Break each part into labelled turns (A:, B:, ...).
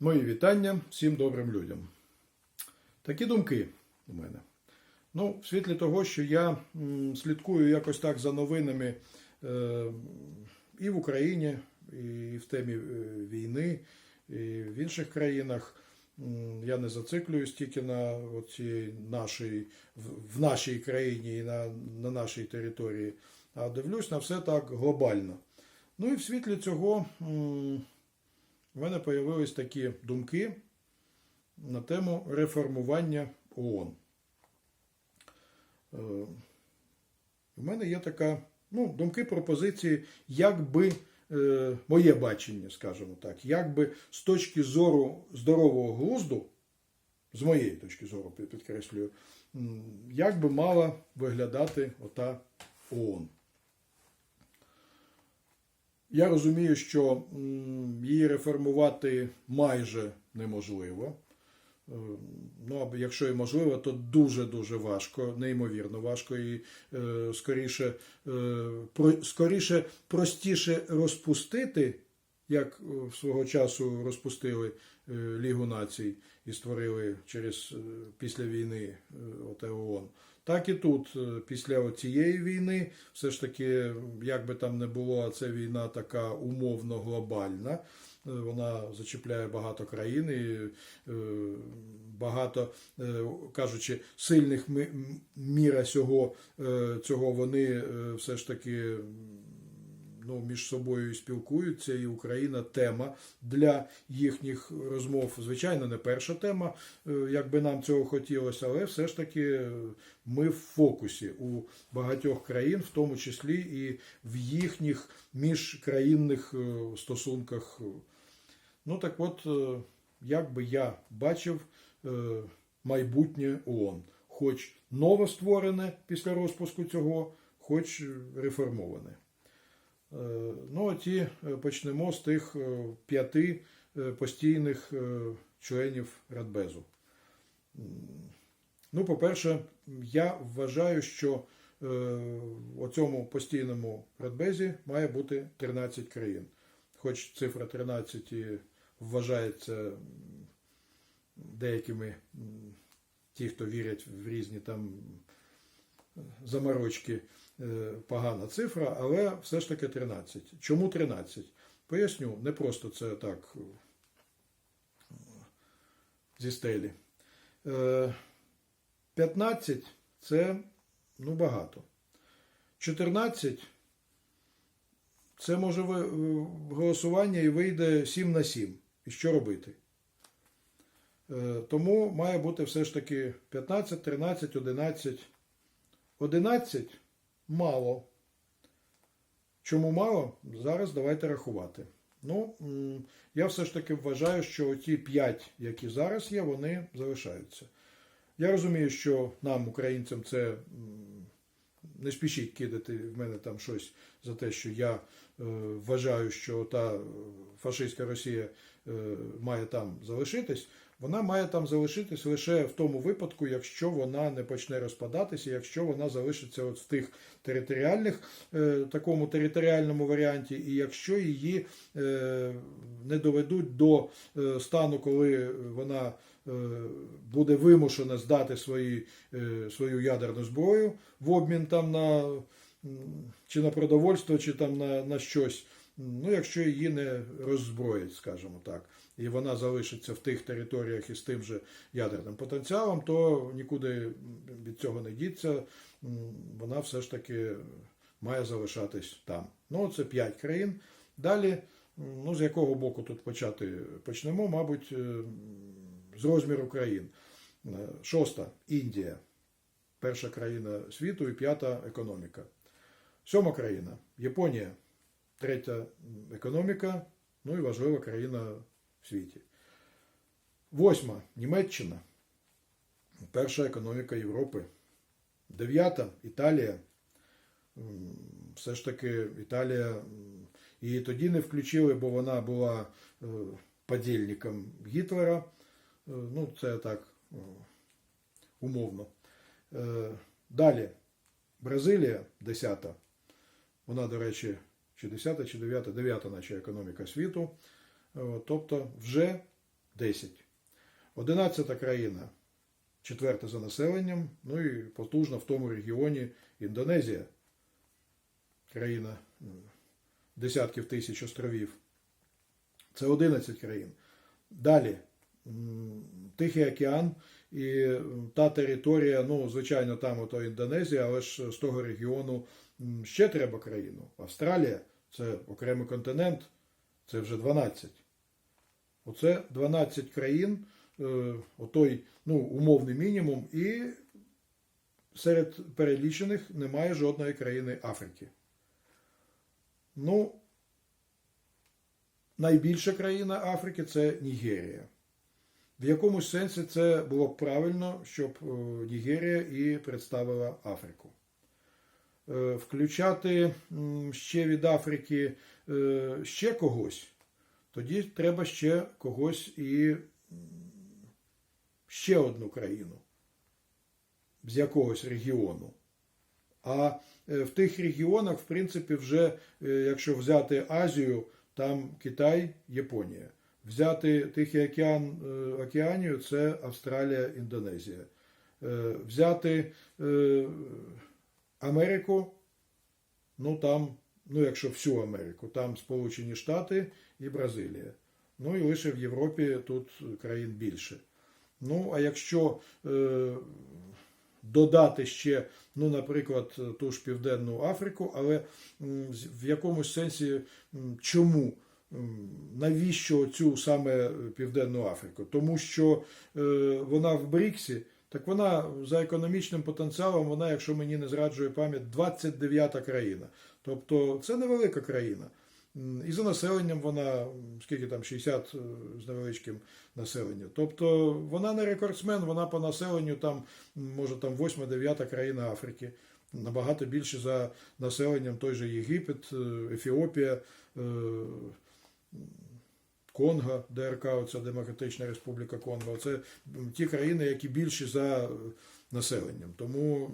A: Мої вітання всім добрим людям. Такі думки у мене. Ну, в світлі того, що я слідкую якось так за новинами е, і в Україні, і в темі е, війни, і в інших країнах. Я не зациклююсь тільки на оцій нашій, в- нашій країні і на, на нашій території, а дивлюсь на все так глобально. Ну і в світлі цього в мене появились такі думки на тему реформування ООН. Е, У мене є така, ну, думки, пропозиції, як би е, моє бачення, скажімо так, як би з точки зору здорового глузду, з моєї точки зору підкреслюю, як би мала виглядати ота ООН. Я розумію, що її реформувати майже неможливо. Е, Ну, якщо і можливо, то дуже-дуже важко, неймовірно важко і е, скоріше, е, скоріше простіше розпустити, як е, свого часу розпустили Лігу націй і створили через після війни е, оте ООН. Так і тут, е, після цієї війни, все ж таки, як би там не було, це війна така умовно глобальна. Е, Вона зачіпляє багато країн і е, багато, кажучи, сильних міра цього, цього вони все ж таки ну, між собою спілкуються, і Україна тема для їхніх розмов. Звичайно, не перша тема, е, як би нам цього хотілося, але все ж таки ми в фокусі у багатьох країн, в тому числі і в їхніх міжкраїнних е, стосунках. Ну так от, е, як би я бачив майбутнє ООН, хоч новостворене після розпуску цього, хоч реформоване. Е, Ну, ті е, почнемо з тих е, п'яти постійних членів Радбезу. Ну, по-перше, я вважаю, що у цьому постійному Радбезі має бути 13 країн. Хоч цифра 13 і вважається деякими ті, хто вірять в різні там заморочки, погана цифра, але все ж таки 13. Чому 13? Поясню, не просто це так е, зі стелі. Е, 15 це ну, багато. 14 це може е, голосування і вийде 7 на 7. І що робити? Е, Тому має бути все ж таки 15, 13, 11. 11 мало. Чому мало? Зараз давайте рахувати. Ну, я все ж таки вважаю, що ті 5, які зараз є, вони залишаються. Я розумію, що нам, українцям, це не спішіть кидати в мене там щось за те, що я е, вважаю, що та е, фашистська Росія е, має там залишитись. Вона має там залишитись лише в тому випадку, якщо вона не почне розпадатися, якщо вона залишиться от в тих територіальних, е, такому територіальному варіанті, і якщо її е, не доведуть до е, стану, коли вона буде вимушена здати свої, свою ядерну зброю в обмін там на чи на продовольство, чи там на, на щось. Ну, якщо її не роззброять, скажімо так, і вона залишиться в тих територіях із тим же ядерним потенціалом, то нікуди від цього не діться. Вона все ж таки має залишатись там. Ну, це п'ять країн. Далі, ну, з якого боку тут почати почнемо, мабуть, е, з розміру країн. Е, Шоста Індія, перша країна світу і п'ята економіка. Сьома країна Японія, третя економіка, ну і важлива країна в світі. Восьма Німеччина, перша економіка Європи. Дев'ята Італія. Все ж таки Італія її тоді не включили, бо вона була е, подільником Гітлера. Е, Ну, це так е, умовно. Далі Бразилія, 10. Вона, до речі, чи 10, чи 9, 9, наче економіка світу. Е, Тобто вже 10. 11 країна, четверта за населенням, ну і потужна в тому регіоні Індонезія, країна десятків тисяч островів. Це 11 країн. Далі Тихий океан і та територія, ну, звичайно, там ото Індонезія, але ж з того регіону ще треба країну. Австралія це окремий континент, це вже 12. Оце 12 країн, е, отой ну, умовний мінімум, і серед перелічених немає жодної країни Африки. Ну, найбільша країна Африки це Нігерія. В якомусь сенсі це було б правильно, щоб е, Нігерія і представила Африку. Е, Включати ще від Африки е, ще когось, тоді треба ще когось і ще одну країну з якогось регіону. А е, в тих регіонах, в принципі, вже, якщо взяти Азію, там Китай, Японія. Взяти Тихий океан, Океанію це Австралія, Індонезія. Взяти Америку, ну там, ну якщо всю Америку, там Сполучені Штати і Бразилія. Ну і лише в Європі тут країн більше. Ну, а якщо е, додати ще, ну, наприклад, ту ж Південну Африку, але в якомусь сенсі чому? Навіщо цю саме Південну Африку? Тому що е, вона в БРІКСі, так вона за економічним потенціалом, вона, якщо мені не зраджує пам'ять, 29-та країна. Тобто це невелика країна. І за населенням вона, скільки там, 60 е, з невеличким населення. Тобто вона не рекордсмен, вона по населенню там, може там 8-9 країна Африки. Набагато більше за населенням той же Єгипет, е, Ефіопія, е, Конго, ДРК, оця Демократична Республіка Конго. Це ті країни, які більші за е, населенням. Тому,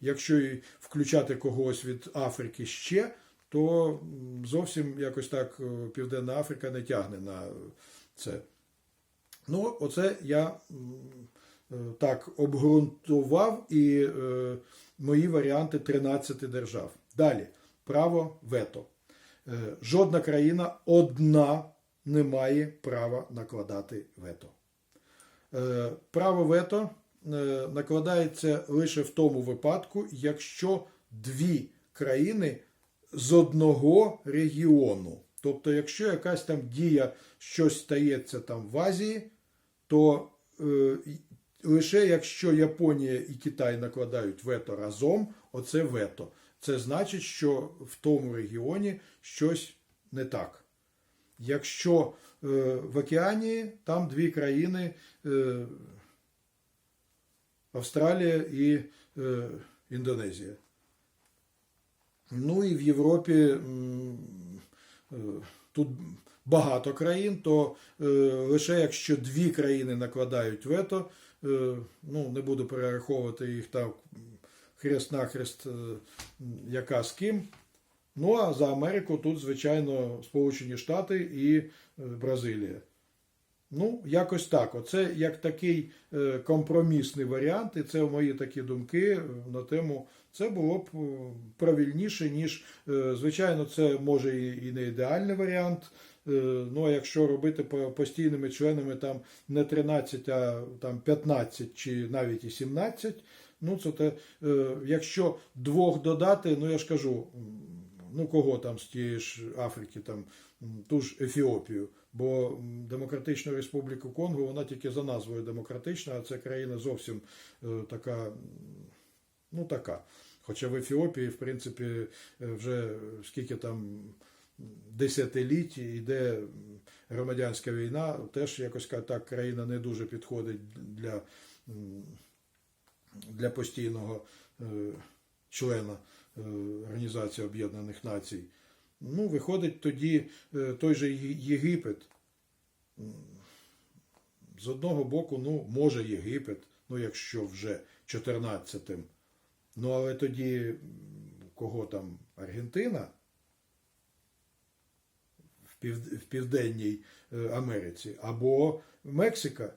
A: якщо і включати когось від Африки ще, то зовсім якось так е, Південна Африка не тягне на це. Ну, оце я е, так обґрунтував і мої варіанти 13 держав. Далі, право вето. Жодна країна одна не має права накладати вето. Е, Право вето е, накладається лише в тому випадку, якщо дві країни з одного регіону. Тобто, якщо якась там дія, щось стається там в Азії, то е, лише якщо Японія і Китай накладають вето разом, оце вето. Це значить, що в тому регіоні щось не так. Якщо е, в Океанії там дві країни е, Австралія і е, Індонезія. Ну і в Європі тут багато країн, то лише якщо дві країни накладають вето, ну не буду перераховувати їх так хрест-нахрест, яка з ким. Ну а за Америку тут, звичайно, Сполучені Штати і е, Бразилія. Ну, якось так. Оце як такий е, компромісний варіант, і це мої такі думки е, на тему. Це було б правильніше, ніж, звичайно, це може і не ідеальний варіант. Ну, а якщо робити постійними членами там не 13, а там 15 чи навіть і 17, ну це те, якщо двох додати, ну я ж кажу, ну кого там з тієї ж Африки, там ту ж Ефіопію. Бо м, Демократична Республіка Конго, вона тільки за назвою демократична, а це країна зовсім е, така, ну така. Хоча в Ефіопії, в принципі, е, вже скільки там десятиліть йде громадянська війна, теж якось так країна не дуже підходить для, для постійного е, члена Організації Об'єднаних Націй. Ну, виходить тоді е, той же Єгипет. З одного боку, ну, може Єгипет, ну якщо вже 14-тим. Ну, але тоді кого там Аргентина? в Південній е, Америці, або Мексика.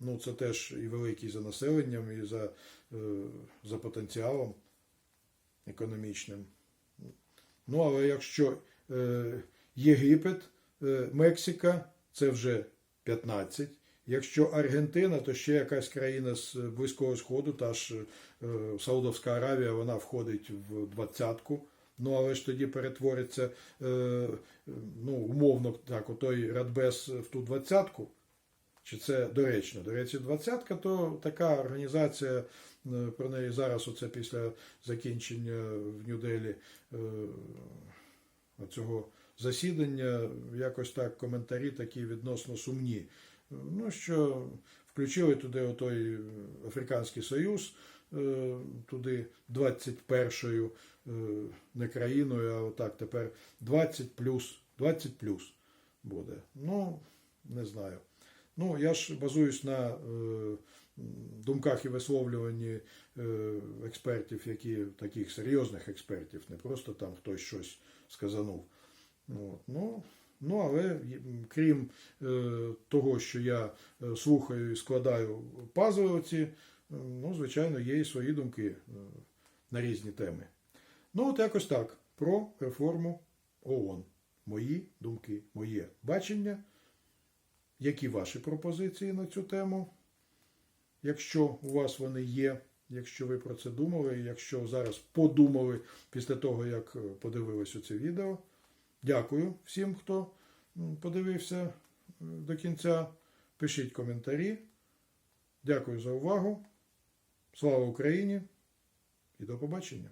A: Ну, це теж і великий за населенням, і за, е, за потенціалом економічним. Ну, але якщо е, Єгипет, е, Мексика, це вже 15. Якщо Аргентина, то ще якась країна з Близького Сходу, та ж е, Саудовська Аравія, вона входить в двадцятку. Ну, але ж тоді перетвориться, ну, умовно так, отой Радбес в ту двадцятку. Чи це доречно? До речі, двадцятка то така організація, про неї зараз, оце після закінчення в Нью-Делі е, цього засідання, якось так коментарі такі відносно сумні. Ну, що включили туди отой Африканський Союз, е, туди 21-ю е, не країною, а отак тепер 20 плюс, 20 плюс буде. Ну, не знаю. Ну, я ж базуюсь на е, думках і висловлюванні е, експертів, які таких серйозних експертів, не просто там хтось щось сказанув. От, ну, ну, але крім е, того, що я е, слухаю і складаю пазли оці, ну, звичайно, є і свої думки на різні теми. Ну, от якось так. Про реформу ООН. Мої думки, моє бачення. Які ваші пропозиції на цю тему? Якщо у вас вони є, якщо ви про це думали, якщо зараз подумали після того, як подивилися це відео. Дякую всім, хто подивився е, до кінця. Пишіть коментарі. Дякую за увагу. Слава Україні і до побачення!